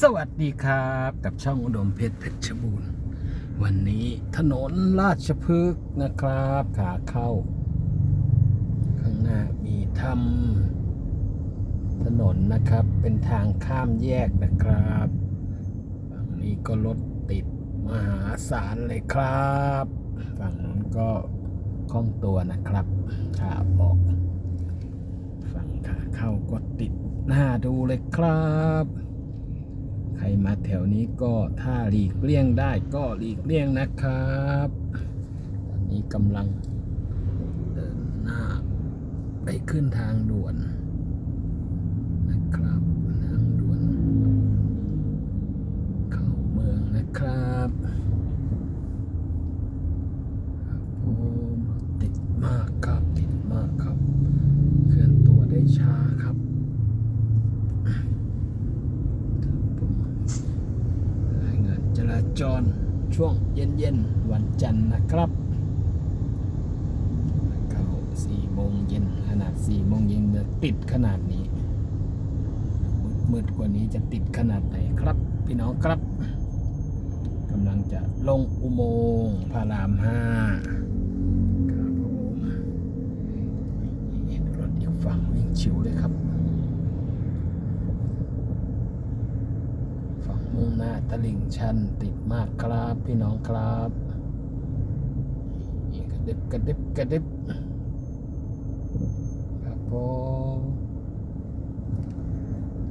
สวัสดีครับ กับช่องอุดมเพชรเพชรบูรณ์ วันนี้ถนนราชพฤกษ์นะครับ ขาเข้า ข้างหน้ามีทำถนนนะครับเป็นทางข้ามแยกนะครับฝั่งนี้ก็รถติดมหาศาลเลยครับ ฝั่งนู้นก็คล่องตัวนะครับขาออก ฝั่งขาเข้าก็ติดหน้าดูเลยครับ รมาแถวนี้ก็ถ้าหลีกเลี่ยงได้ก็หลีกเลี่ยงนะครับตอนนี้กำลังเดินหน้าไปขึ้นทางด่วนนะครับ ทางด่วน เข้าเมืองนะครับครับผมติดมากครับติดมากครับ เคลื่อนตัวได้ช้าครับ ผมรายงาน จรช่วงเย็นๆวันจันทร์นะครับเข้า4โมงเย็นขนาด4โมงเย็นจะติดขนาดนี้ มืดกว่านี้จะติดขนาดไหนครับ พี่น้องครับกำลังจะลงอุโมงค์พระรามห้าครับผมเห็นรถอีกฝั่งวิ่งชิวเลยครับ ฝั่ง มุ่งหน้าตลิ่งชันติดมากครับพี่น้องครับกระดิบกระดิบกระดิบครับผม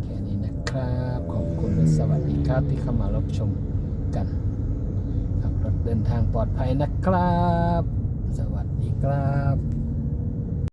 แค่นี้นะครับ ขอบคุณและสวัสดีครับที่เข้ามารับชมกันขับรถเดินทางปลอดภัยนะครับ สวัสดีครับ